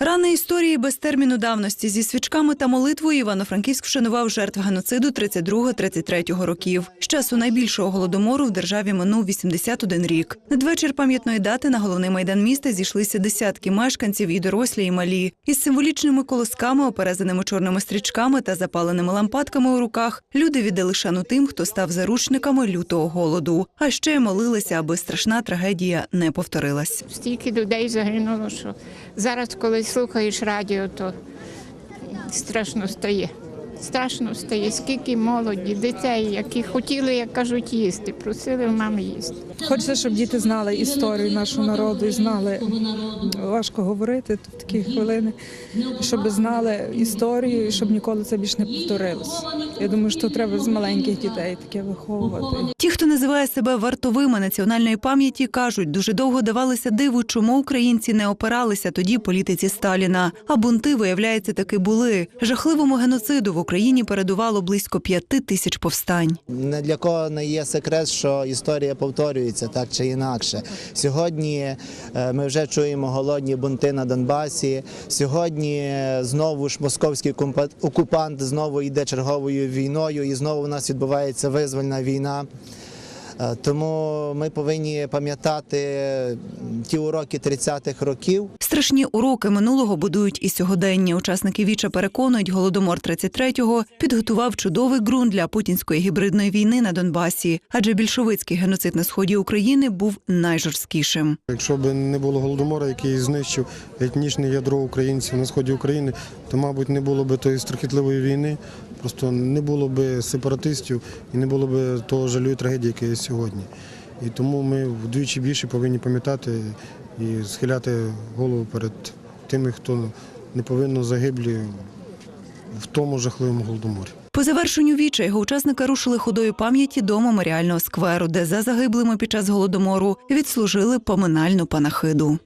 Рани історії без терміну давності зі свічками та молитвою Івано-Франківськ вшанував жертв геноциду 32-33 років. З часу найбільшого голодомору в державі минув 81 рік. Надвечір пам'ятної дати на головний майдан міста зійшлися десятки мешканців і дорослі, і малі. Із символічними колосками, оперезаними чорними стрічками та запаленими лампадками у руках люди віддали шану тим, хто став заручниками лютого голоду. А ще молилися, аби страшна трагедія не повторилась. Стільки людей загинуло, що зараз, коли слухаєш радіо, то страшно стає. Страшно стає, скільки молоді, дітей, які хотіли, як кажуть, їсти, просили в мами їсти. Хочеться, щоб діти знали історію нашого народу і знали, важко говорити в такі хвилини, щоб знали історію і щоб ніколи це більше не повторилось. Я думаю, що треба з маленьких дітей таке виховувати. Ті, хто називає себе вартовими національної пам'яті, кажуть, дуже довго давалися диву, чому українці не опиралися тоді політиці Сталіна. А бунти, виявляється, таки були. Жахливому геноциду в Україні передувало близько п'яти тисяч повстань. Не для кого не є секрет, що історія повторюється так чи інакше. Сьогодні е, ми вже чуємо голодні бунти на Донбасі. Сьогодні знову ж московський окупант знову йде черговою війною, і знову у нас відбувається визвольна війна. Е, Тому ми повинні пам'ятати ті уроки 30-х років, Страшні уроки минулого будують і сьогодення. Учасники віча переконують, голодомор 33-го підготував чудовий ґрунт для путінської гібридної війни на Донбасі, адже більшовицький геноцид на сході України був найжорсткішим. Якщо б не було голодомора, який знищив етнічне ядро українців на сході України, то, мабуть, не було б тої страхітливої війни, просто не було б сепаратистів і не було б того жалю і трагедії, яке є сьогодні. І тому ми вдвічі більше повинні пам'ятати і схиляти голову перед тими, хто не повинно загиблі в тому жахливому голодоморі. По завершенню віча його учасники рушили ходою пам'яті до меморіального скверу, де за загиблими під час голодомору відслужили поминальну панахиду.